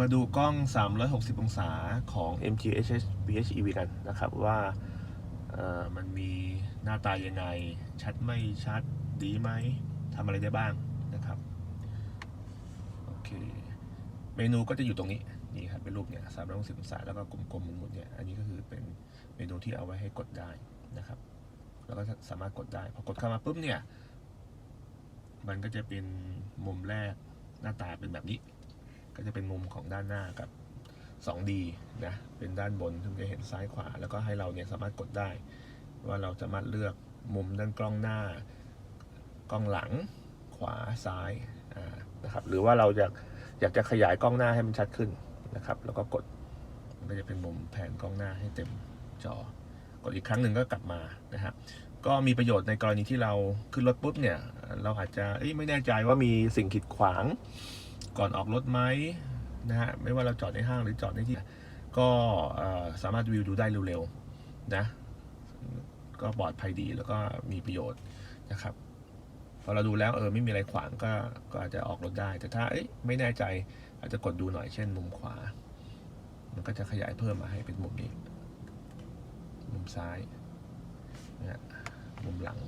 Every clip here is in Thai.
มาดูกล้อง 360 องศาของ MGHS VHEV กันนะครับว่ามันมีหน้าตายังไง ชัดไม่ชัดดีไหมทำอะไรได้บ้างนะครับโอเคเมนูก็จะอยู่ตรงนี้นี่ครับเป็นรูปเนี่ย360องศาแล้วก็กลมๆหมุนๆเนี่ยอันนี้ก็คือเป็นเมนูที่เอาไว้ให้กดได้นะครับ แล้วก็สามารถกดได้พอกดเข้ามาปุ๊บเนี่ย มันก็จะเป็นมุมแรกหน้าตาเป็นแบบนี้ ก็จะเป็นมุมของด้านหน้ากับ 2D นะ เป็นด้านบนซึ่งจะเห็นซ้ายขวา แล้วก็ให้เราเนี่ยสามารถกดได้ ว่าเราจะมาเลือกมุมด้านกล้องหน้า กล้องหลัง ขวาซ้ายนะครับ หรือว่าเราอยากอยากจะขยายกล้องหน้าให้มันชัดขึ้นนะครับ แล้วก็กดมันก็จะเป็นมุมแผนกล้องหน้าให้เต็มจอ กดอีกครั้งหนึ่งก็กลับมานะครับก็มีประโยชน์ในกรณีที่เราขึ้นรถปุ๊บเนี่ย เราอาจจะไม่แน่ใจว่ามีสิ่งขีดขวาง ก่อนออกรถไหมนะฮะไม่ว่าเราจอดในห้างหรือจอดในที่ ก็สามารถวิวดูได้เร็วๆนะก็ปลอดภัยดีแล้วก็มีประโยชน์นะครับพอเราดูแล้วเออไม่มีอะไรขวางก็ก็อาจจะออกรถได้ แต่ถ้าไม่แน่ใจอาจจะกดดูหน่อยเช่นมุมขวา มันก็จะขยายเพิ่มมาให้เป็นมุมนี้ มุมซ้ายนะมุมหลัง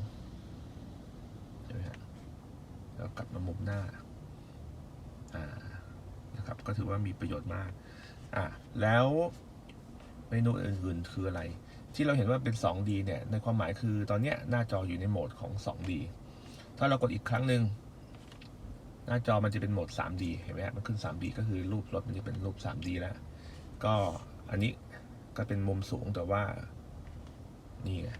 ใช่ไหมฮะแล้วกลับมามุมหน้า นะครับก็ถือว่ามีประโยชน์มากอ่าแล้วเมนูอื่นๆคืออะไร ที่เราเห็นว่าเป็น 2D เนี่ยในความหมายคือตอนนี้หน้าจออยู่ในโหมดของ 2D ถ้าเรากดอีกครั้งหนึ่งหน้าจอมันจะเป็นโหมด 3D เห็นไหมมันขึ้น 3D ก็คือรูปรถมันจะเป็นรูป 3D แล้ว ก็อันนี้ก็เป็นมุมสูงแต่ว่า นี่ไง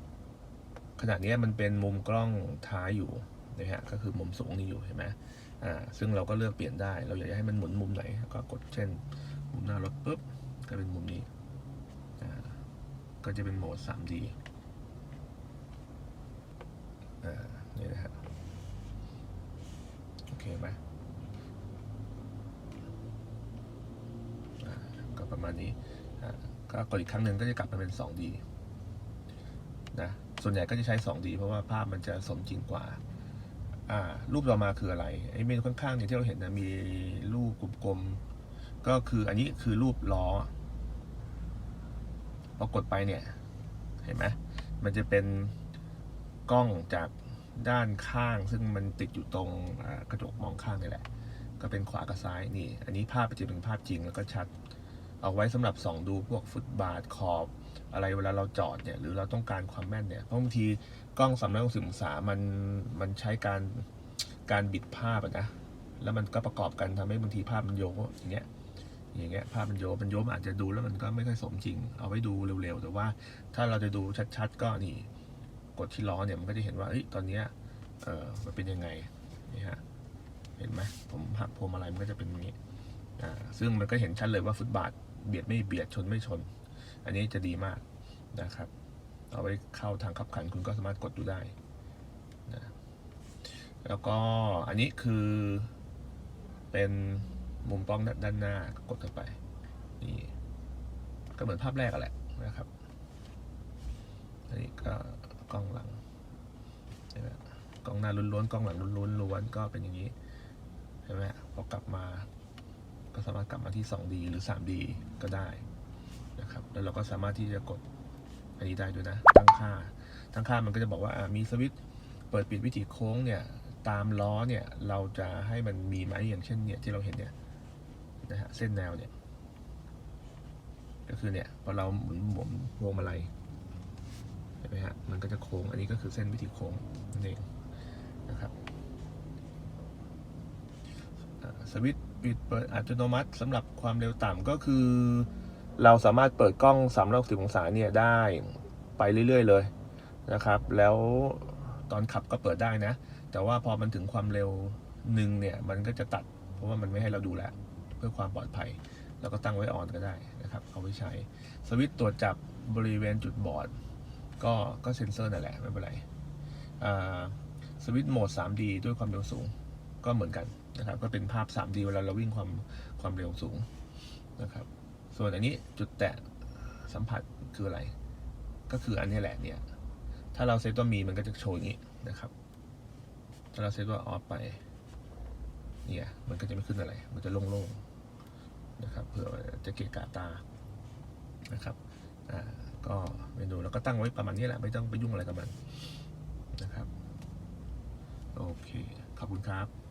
ขณะนี้มันเป็นมุมกล้องท้ายอยู่นะฮะก็คือมุมสูงนี่อยู่เห็นไหม อ่าซึ่งเราก็เลือกเปลี่ยนได้ เราอยากจะให้มันหมุนมุมไหน ก็กดเช่น มุมหน้ารถปุ๊บก็เป็นมุมนี้อ่าก็จะเป็นโหมด 3D อ่านี่นะฮะโอเคไหมก็ประมาณนี้ก็กดอีกครั้งหนึ่งก็จะกลับมาเป็น 2D นะ ส่วนใหญ่ก็จะใช้ 2D เพราะว่าภาพมันจะสมจริงกว่า อ่า รูปต่อมาคืออะไรไอ้เมนูข้างๆเนี่ยที่เราเห็นนะมีรูปกลมๆก็คืออันนี้คือรูปล้อพอกดไปเนี่ยเห็นไหมมันจะเป็นกล้องจากด้านข้าง ซึ่งมันติดอยู่ตรงกระจกมองข้างนี่แหละ ก็เป็นขวากับซ้ายนี่ อันนี้ภาพจะเป็นภาพจริงแล้วก็ชัด เอาไว้สำหรับส่องดูพวกฟุตบาทขอบ อะไรเวลาเราจอดเนี่ยหรือเราต้องการความแม่นเนี่ยเพราะบางทีกล้องสามร้อยหกสิบองศามันมันใช้การการบิดภาพนะแล้วมันก็ประกอบกันทำให้บางทีภาพมันโยกอย่างเงี้ยอย่างเงี้ยภาพมันโยมันโยกอาจจะดูแล้วมันก็ไม่ค่อยสมจริง เอาไว้ดูเร็วๆ แต่ว่าถ้าเราจะดูชัดๆ ก็นี่กดที่ล้อเนี่ยมันก็จะเห็นว่าเอ้ยตอนเนี้ยเออมันเป็นยังไงนี่ฮะเห็นไหมผมหักพวงมาลัยมันก็จะเป็นอย่างนี้อ่าซึ่งมันก็เห็นชัดเลยว่าฟุตบาทเบียดไม่เบียดชนไม่ชน อันนี้จะดีมากนะครับ เอาไว้เข้าทางขับขันคุณก็สามารถกดดูได้นะแล้วก็อันนี้คือเป็นมุมกล้องด้านหน้ากดเข้าไปนี่ก็เหมือนภาพแรกแหละนะครับ อันนี้ก็กล้องหลังใช่ไหมกล้องหน้าล้วนๆกล้องหลังล้วนๆล้วนก็เป็นอย่างนี้ใช่ไหมพอกลับมาก็สามารถกลับมาที่ 2D หรือ 3D ก็ได้ นะครับแล้วเราก็สามารถที่จะกดอันนี้ได้ด้วยนะ ตั้งค่า ตั้งค่ามันก็จะบอกว่ามีสวิตช์เปิดปิดวิถีโค้งเนี่ยตามล้อเนี่ยเราจะให้มันมีไหมอย่างเช่นเนี่ยที่เราเห็นเนี่ยนะฮะเส้นแนวเนี่ยก็คือเนี่ยพอเราหมุนหมุนวงมาลัยเห็นไหมฮะมันก็จะโค้งอันนี้ก็คือเส้นวิถีโค้งนั่นเองนะครับสวิตช์ปิดเปิดอัตโนมัติสำหรับความเร็วต่ำก็คือ เราสามารถเปิดกล้อง360องศาเนี่ยได้ไปเรื่อยๆเลยนะครับ แล้วตอนขับก็เปิดได้นะ แต่ว่าพอมันถึงความเร็วหนึ่งเนี่ยมันก็จะตัด เพราะว่ามันไม่ให้เราดูแลเพื่อความปลอดภัย แล้วก็ตั้งไว้ออนก็ได้นะครับเอาไว้ใช้สวิตช์ตรวจจับบริเวณจุดบอด ก็ก็เซ็นเซอร์นั่นแหละไม่เป็นไรสวิตช์โหมด 3D ด้วยความเร็วสูงก็เหมือนกันนะครับก็เป็นภาพ 3D เวลาเราวิ่งความความเร็วสูงนะครับ ส่วนอันนี้จุดแตะสัมผัสคืออะไร ก็คืออันนี้แหละเนี่ย ถ้าเราเซตว่ามีมันก็จะโชว์อย่างนี้นะครับ ถ้าเราเซตว่าออฟไป เนี่ย มันก็จะไม่ขึ้นอะไร มันจะโล่งๆนะครับ เผื่อจะเกะกะตา นะครับ อ่า ก็เมนูเราก็ตั้งไว้ประมาณนี้แหละ ไม่ต้องไปยุ่งอะไรกับมัน นะครับ โอเค ขอบคุณครับ